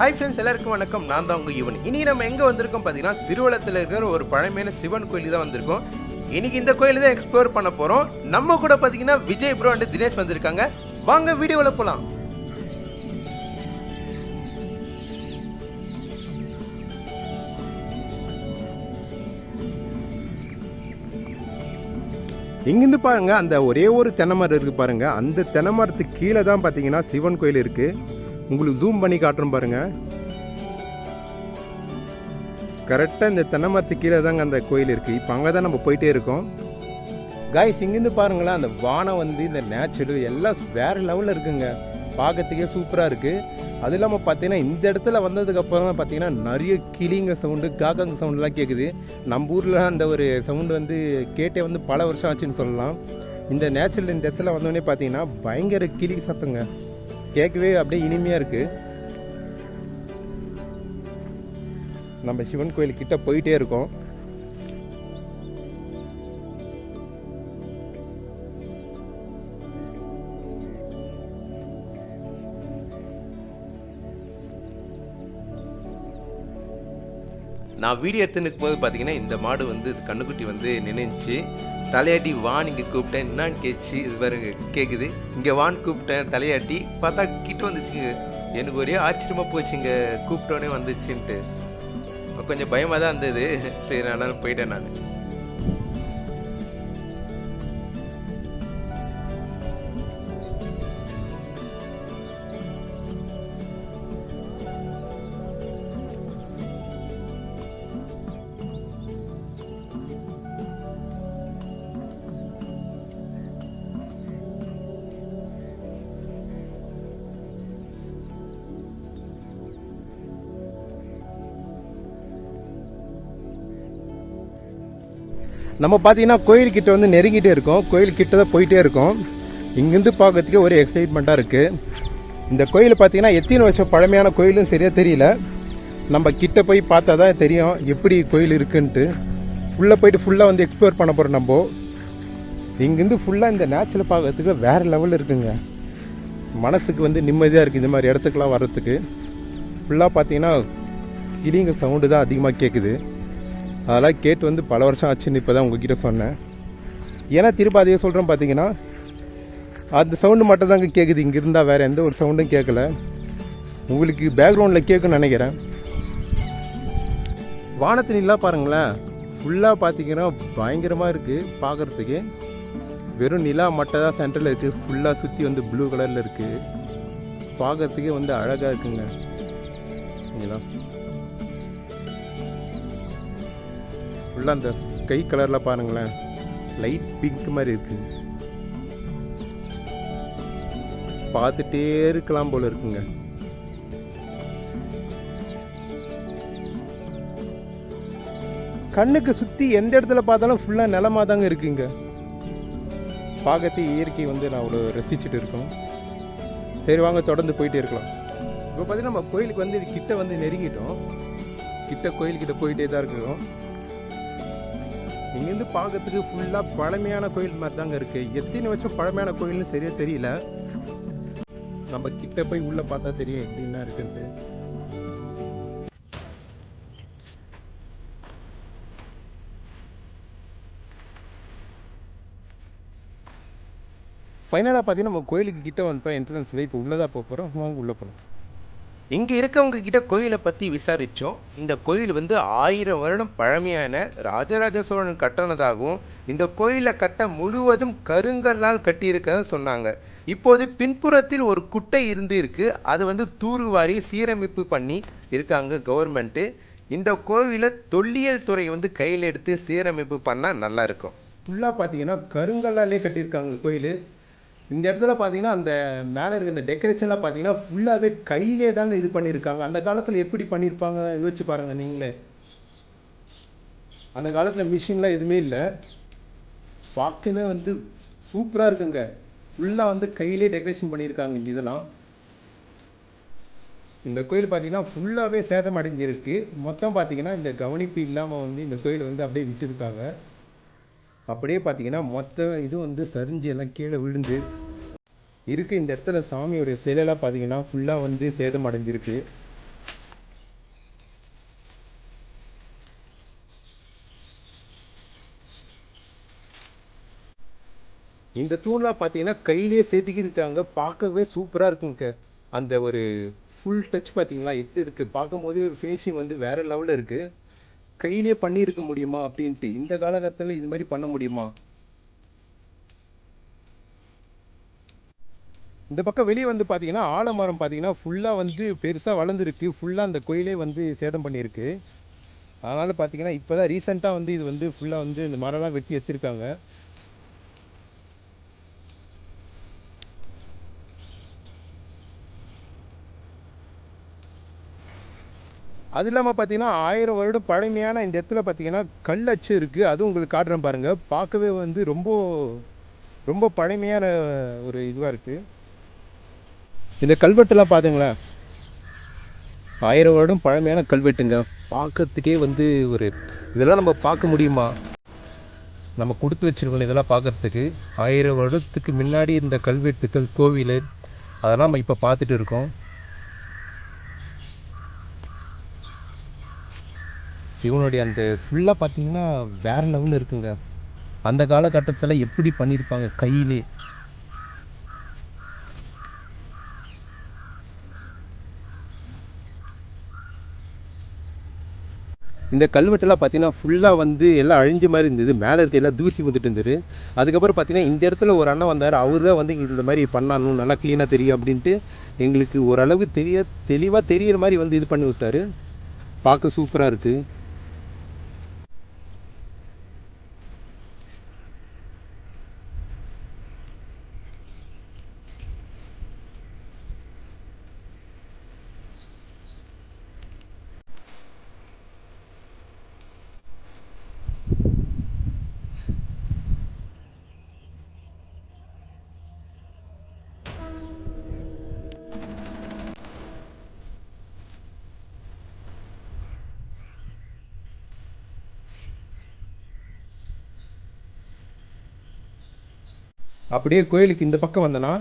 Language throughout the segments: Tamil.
ஹாய் ஃப்ரெண்ட்ஸ் எல்லாருக்கும் வணக்கம். நான் தான் உங்கள் யுவன். இனி நம்ம எங்கே வந்திருக்கோம் பார்த்தீங்கன்னா திருவள்ளத்தில் இருக்கிற ஒரு பழமையான சிவன் கோயில் தான் வந்திருக்கோம். இன்னைக்கு இந்த கோயில் தான் எக்ஸ்ப்ளோர் பண்ண போகிறோம் நம்ம கூட பார்த்தீங்கன்னா விஜய் ப்ரோ அண்ட் தினேஷ் வந்திருக்காங்க. வாங்க வீடியோவில் போகலாம் இங்கிருந்து பாருங்க அந்த ஒரே ஒரு தென்னை மரம் இருக்கு பாருங்க. அந்த தென்னை மரத்துக்கு கீழே தான் பார்த்தீங்கன்னா சிவன் கோயில் இருக்கு. உங்களுக்கு ஜூம் பண்ணி காட்டுறோம் பாருங்க. கரெக்டாக இந்த தென்னை கீழே தாங்க அந்த கோயில் இருக்குது இப்போ அங்கே தான் நம்ம போயிட்டே இருக்கோம். காய்ஸ் இங்கேருந்து பாருங்களேன் அந்த வானம் வந்து இந்த நேச்சுரல் எல்லாம் வேறு லெவலில் இருக்குங்க. பார்க்கறதுக்கே சூப்பராக இருக்குது அது இல்லாமல் பார்த்தீங்கன்னா இந்த இடத்துல வந்ததுக்கப்புறம் பார்த்தீங்கன்னா நிறைய கிளிங்க சவுண்டு காக்காங்க சவுண்டுலாம் கேட்குது நம்ம ஊரில் அந்த ஒரு சவுண்டு வந்து கேட்டே வந்து பல வருஷம் ஆச்சுன்னு சொல்லலாம். இந்த நேச்சுரல் இந்த இடத்துல வந்தோடனே பார்த்தீங்கன்னா பயங்கர கிளி சத்தங்க. கேட்கவே அப்படியே இனிமையாக இருக்குது நம்ம சிவன் கோயில் கிட்ட போயிட்டே இருக்கோம். நான் வீடியோ எடுத்து நிற்கும்போது பார்த்தீங்கன்னா இந்த மாடு வந்து கண்ணுக்குட்டி வந்து நினைச்சு தலையாட்டி வான் இங்கே கூப்பிட்டேன். என்னான்னு கேச்சு இது பாருங்க கேட்குது இங்கே வான் கூப்பிட்டேன் தலையாட்டி. பார்த்தா கிட்ட வந்துச்சுங்க. எனக்கு ஒரே ஆச்சரியமாக போச்சுங்க. கூப்பிட்டோன்னே வந்துச்சுன்ட்டு. கொஞ்சம் பயமாக தான் இருந்தது. சரி நான் போயிட்டேன் நான். நம்ம பார்த்தீங்கன்னா கோயில்கிட்ட வந்து நெருங்கிட்டே இருக்கோம். கோயில் கிட்ட தான் போயிட்டே இருக்கோம். இங்கேருந்து பார்க்கறதுக்கே ஒரு எக்ஸைட்மெண்ட்டாக இருக்குது இந்த கோயில் பார்த்தீங்கன்னா எத்தனை வருஷம் பழமையான கோயிலும் சரியாக தெரியல. நம்ம கிட்ட போய் பார்த்தா தான் தெரியும் எப்படி கோயில் இருக்குன்ட்டு. உள்ளே போயிட்டு ஃபுல்லாக வந்து எக்ஸ்ப்ளோர் பண்ண போகிறோம் நம்ம. இங்கேருந்து ஃபுல்லாக இந்த நேச்சுரல் பார்க்கறதுக்கு வேறு லெவலில் இருக்குங்க. மனசுக்கு வந்து நிம்மதியாக இருக்குது இந்த மாதிரி இடத்துக்குலாம் வர்றதுக்கு. ஃபுல்லாக பார்த்தீங்கன்னா கிளிங்க சவுண்டு தான் அதிகமாக கேட்குது அதெல்லாம் கேட்டு வந்து பல வருஷம் ஆச்சுன்னு இப்போ தான் உங்ககிட்ட சொன்னேன். ஏன்னா திரும்ப அதையே சொல்கிறேன் பார்த்தீங்கன்னா அந்த சவுண்டு மட்டும் தாங்க கேட்குது இங்கே இருந்தால் வேறு எந்த ஒரு சவுண்டும் கேட்கல உங்களுக்கு பேக்ரவுண்டில் கேட்குன்னு நினைக்கிறேன். வானத்து நிலா பாருங்களேன். ஃபுல்லாக பார்த்தீங்கன்னா பயங்கரமாக இருக்குது பார்க்குறதுக்கு வெறும் நிலா மட்டும் தான் சென்டரில் இருக்குது ஃபுல்லாக சுற்றி வந்து ப்ளூ கலரில் இருக்குது பார்க்குறதுக்கே வந்து அழகாக இருக்குங்க. சரிங்களா ஃபுல்லாக அந்த ஸ்கை கலரில் பாருங்களேன். லைட் பிங்க் மாதிரி இருக்கு. பார்த்துட்டே இருக்கலாம் போல இருக்குங்க. கண்ணுக்கு சுற்றி எந்த இடத்துல பார்த்தாலும் ஃபுல்லாக நிலமாக தாங்க இருக்குங்க. பார்க்கறது இயற்கை வந்து நான் அவ்வளோ ரசிச்சுட்டு இருக்கோம். சரி வாங்க தொடர்ந்து போயிட்டே இருக்கலாம். இப்போ பார்த்தீங்கன்னா நம்ம கோயிலுக்கு வந்து கிட்ட வந்து நெருங்கிட்டோம். கிட்ட கோயில்கிட்ட போயிட்டே தான் இருக்கிறோம். இங்கேருந்து பார்க்கறதுக்கு ஃபுல்லாக பழமையான கோயில் மாதிரி தாங்க இருக்கு. எத்தனை வருஷம் பழமையான கோயில்னு சரியாக தெரியல. நம்ம கிட்ட போய் உள்ளே பார்த்தா தெரியும் எப்படின்னா இருக்குன்ட்டு. ஃபைனலாக பார்த்தீங்கன்னா நம்ம கோயிலுக்கு கிட்டே வந்துட்டோம். என்ட்ரன்ஸில் இப்போ உள்ளதாக போக போகிறோம் உள்ளே போகிறோம் இங்கே இருக்கவங்க கிட்ட கோயிலை பற்றி விசாரித்தோம் இந்த கோயில் வந்து ஆயிரம் வருடம் பழமையான ராஜராஜ சோழன் கட்டினதாகவும் இந்த கோயிலை கட்ட முழுவதும் கருங்கல்லால் கட்டியிருக்கன்னு சொன்னாங்க. இப்போது பின்புறத்தில் ஒரு குட்டை இருந்து இருக்கு அது வந்து தூர்வாரி சீரமைப்பு பண்ணி இருக்காங்க கவர்மெண்ட்டு. இந்த கோவிலை தொல்லியல் துறை வந்து கையில் எடுத்து சீரமைப்பு பண்ணால் நல்லாயிருக்கும் ஃபுல்லாக பார்த்தீங்கன்னா கருங்கல்லாலே கட்டியிருக்காங்க கோயில். இந்த இடத்துல பார்த்தீங்கன்னா அந்த மேலே இருக்க இந்த டெக்கரேஷன்லாம் பார்த்தீங்கன்னா ஃபுல்லாகவே கையிலே தாங்க இது பண்ணியிருக்காங்க. அந்த காலத்தில் எப்படி பண்ணியிருப்பாங்க யோசிச்சு பாருங்கள் நீங்களே. அந்த காலத்தில் மிஷின்லாம் எதுவுமே இல்லை. பார்க்கவே வந்து சூப்பராக இருக்குங்க. ஃபுல்லாக வந்து கையிலே டெக்கரேஷன் பண்ணியிருக்காங்க இதெல்லாம். இந்த கோயில் பார்த்தீங்கன்னா ஃபுல்லாகவே சேதம் அடைஞ்சிருக்கு. மொத்தம் பார்த்தீங்கன்னா இந்த கவனிப்பு இல்லாமல் வந்து இந்த கோயில் வந்து அப்படியே விட்டுருக்காங்க. அப்படியே பார்த்தீங்கன்னா மொத்த இது வந்து சரிஞ்சு எல்லாம் கீழே விழுந்து இருக்க. இந்த இடத்துல சாமியோடைய சிலையெல்லாம் பார்த்தீங்கன்னா ஃபுல்லாக வந்து சேதம் அடைஞ்சிருக்கு இந்த தூண்லாம் பார்த்தீங்கன்னா கையிலே செதுக்கிருக்காங்க பார்க்கவே சூப்பராக இருக்குங்க. அந்த ஒரு ஃபுல் டச் பார்த்தீங்களா? எட்டு இருக்குது பார்க்கும்போது ஒரு ஃபேஷிங் வந்து வேறு லெவலில் இருக்குது கையிலே பண்ணியிருக்க முடியுமா அப்படின்ட்டு இந்த காலகட்டத்தில் இது மாதிரி பண்ண முடியுமா? இந்த பக்கம் வெளியே வந்து பார்த்தீங்கன்னா ஆலமரம் பார்த்தீங்கன்னா ஃபுல்லாக வந்து பெருசாக வளர்ந்துருக்கு. ஃபுல்லாக அந்த கோயிலே வந்து சேதம் பண்ணியிருக்கு. அதனால் பார்த்தீங்கன்னா இப்போ தான் ரீசெண்டாக வந்து இது வந்து ஃபுல்லாக வந்து இந்த மரம்லாம் வெட்டி எடுத்திருக்காங்க. அது இல்லாமல் பார்த்தீங்கன்னா ஆயிரம் வருடம் பழமையான இந்த இடத்துல பார்த்தீங்கன்னா கல் அச்சு இருக்குது அதுவும் உங்களுக்கு காட்டுறேன் பாருங்கள் பார்க்கவே வந்து ரொம்ப ரொம்ப பழமையான ஒரு இதுவாக இருக்குது இந்த கல்வெட்டுலாம் பார்த்துங்களேன் ஆயிரம் வருடம் பழமையான கல்வெட்டுங்க. பார்க்கறதுக்கே வந்து ஒரு இதெல்லாம் நம்ம பார்க்க முடியுமா? நம்ம கொடுத்து வச்சிருக்கோம் இதெல்லாம் பார்க்குறதுக்கு. ஆயிரம் வருடத்துக்கு முன்னாடி இந்த கல்வெட்டுக்கள் கோவில் அதெல்லாம் நம்ம இப்போ பார்த்துட்டு இருக்கோம். சிவனுடைய அந்த ஃபுல்லாக பார்த்தீங்கன்னா வேற லெவலில் இருக்குங்க. அந்த காலகட்டத்தில் எப்படி பண்ணியிருப்பாங்க கையிலே? இந்த கல்வெட்டெல்லாம் பார்த்தீங்கன்னா ஃபுல்லாக வந்து எல்லாம் அழிஞ்ச மாதிரி இருந்தது. மேலே இருக்க எல்லாம் தூசி வந்துட்டு இருந்தது. அதுக்கப்புறம் பார்த்தீங்கன்னா இந்த இடத்துல ஒரு அண்ணன் வந்தார். அவர் தான் வந்து இந்த மாதிரி பண்ணணும் நல்லா க்ளீனாக தெரியும் அப்படின்ட்டு எங்களுக்கு ஓரளவுக்கு தெரிய தெளிவாக தெரியிற மாதிரி வந்து இது பண்ணி விட்டார். பார்க்க சூப்பராக இருக்குது அப்படியே கோயிலுக்கு இந்த பக்கம் வந்தனா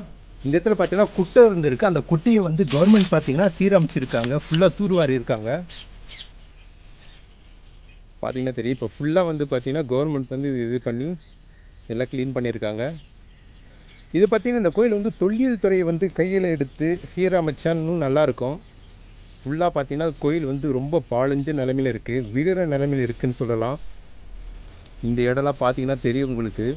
இந்த இடத்துல பார்த்தீங்கன்னா குட்டை இருந்திருக்கு. அந்த குட்டையை வந்து கவர்மெண்ட் பார்த்தீங்கன்னா சீரமைச்சிருக்காங்க. ஃபுல்லாக தூர்வாரி இருக்காங்க பார்த்தீங்கன்னா தெரியும். இப்போ ஃபுல்லாக வந்து பார்த்தீங்கன்னா கவர்மெண்ட் வந்து இது இது பண்ணி எல்லாம் க்ளீன் பண்ணியிருக்காங்க. இது பார்த்தீங்கன்னா இந்த கோயில் வந்து தொல்லியல் துறையை வந்து கையில் எடுத்து சீரமைச்சாங்கன்னும் நல்லாயிருக்கும். ஃபுல்லாக பார்த்தீங்கன்னா கோயில் வந்து ரொம்ப பாழஞ்ச நிலமையில இருக்குது விழுற நிலமையில இருக்குன்னு சொல்லலாம். இந்த இடம்லாம் பார்த்தீங்கன்னா தெரியும் உங்களுக்கு.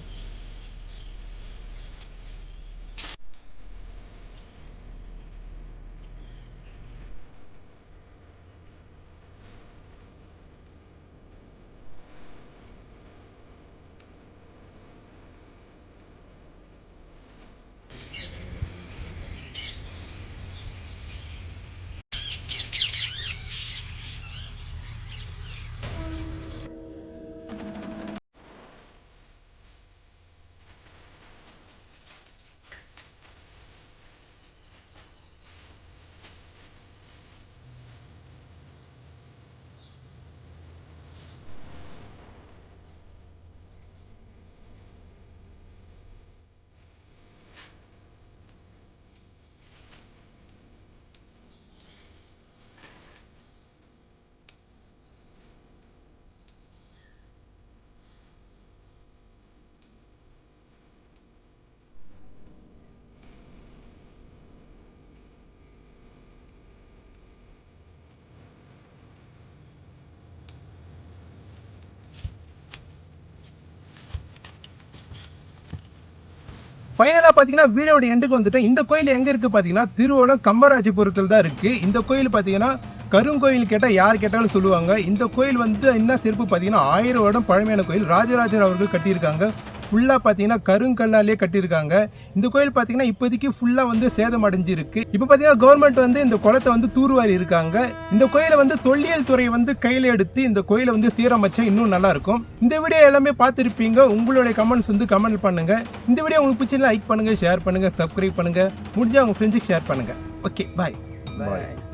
ஃபைனலாக பார்த்தீங்கன்னா வீடியோட எண்டுக்கு வந்துட்டு இந்த கோயில் எங்கே இருக்குது பார்த்தீங்கன்னா திருவோணம் கம்பராஜபுரத்தில் தான் இருக்குது இந்த கோயில் பார்த்தீங்கன்னா கருங்கோயில் கேட்டால் யார் கேட்டாலும் சொல்லுவாங்க. இந்த கோயில் வந்து என்ன சிறப்பு பார்த்தீங்கன்னா ஆயிரம் வருடம் பழமையான கோயில். ராஜராஜர் அவர்கள் கட்டியிருக்காங்க. ஃபுல்லாக பார்த்தீங்கன்னா கருங்கல்லாலே கட்டியிருக்காங்க. இந்த கோயில் பார்த்தீங்கன்னா இப்போதைக்கு ஃபுல்லாக வந்து சேதம் அடைஞ்சிருக்கு. இப்போ பார்த்தீங்கன்னா கவர்மெண்ட் வந்து இந்த குளத்தை வந்து தூர்வாரி இருக்காங்க. இந்த கோயிலை வந்து தொல்லியல் துறை வந்து கையில் எடுத்து இந்த கோயிலை வந்து சீரமைச்சா இன்னும் நல்லா இருக்கும். இந்த வீடியோ எல்லாமே பார்த்துருப்பீங்க. உங்களுடைய கமெண்ட்ஸ் வந்து கமெண்ட் பண்ணுங்க. இந்த வீடியோ உங்களுக்கு பிடிச்சா லைக் பண்ணுங்க ஷேர் பண்ணுங்க சப்ஸ்கிரைப் பண்ணுங்க. முடிஞ்சா உங்க ஃப்ரெண்ட்ஸுக்கு ஷேர் பண்ணுங்க. ஓகே பாய் பாய்